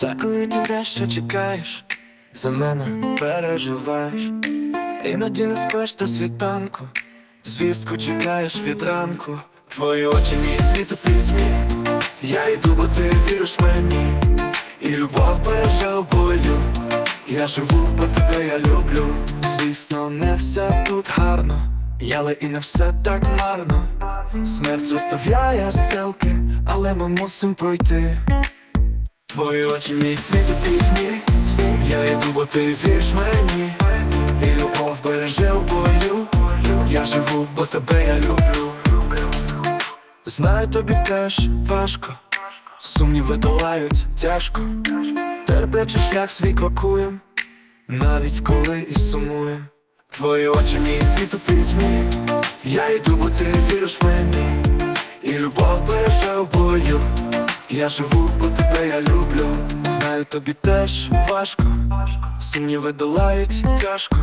Та коли ти дещо чекаєш, за мене переживаєш, іноді не спиш до світанку, звістку чекаєш від ранку, твої очі мій світ у я йду, бо ти віриш мені, і любов береже у бою, я живу, бо тебе я люблю. Звісно, не все тут гарно, але і не все так марно. Смерть розставляє селки, але ми мусим пройти. Твої очі мій світ у пітьмі Я йду, бо ти віриш мені. І любов береже у бою. Я живу, бо тебе я люблю. Знаю, тобі теж важко. Сумніви долають тяжко. Терплячи шлях свій крокуєм. Навіть коли і сумуєм. Твої очі мій світ у пітьмі. Я йду, бо ти віриш мені. І любов береже у бою я живу, бо тебе я люблю. Знаю, тобі теж важко, сумніви долають тяжко,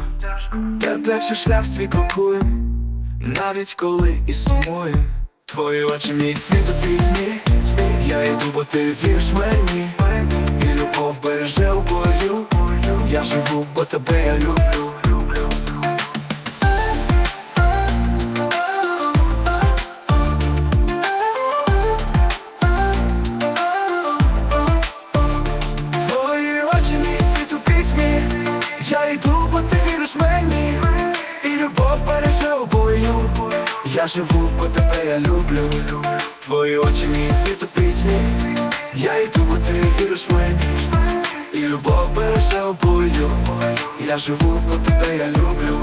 терплячи шлях свій крокуєм, навіть коли і сумуєм. Твої очі мій світ пітьмі Я йду, бо ти віриш мені, і любов береже у бою. Я живу, бо тебе я люблю. Я йду, бо ти віриш мені. І любов береже у бою Я живу, бо тебе я люблю. Твої очі мій світ у Я йду, бо ти віриш мені. І любов береже у бою Я живу, бо тебе я люблю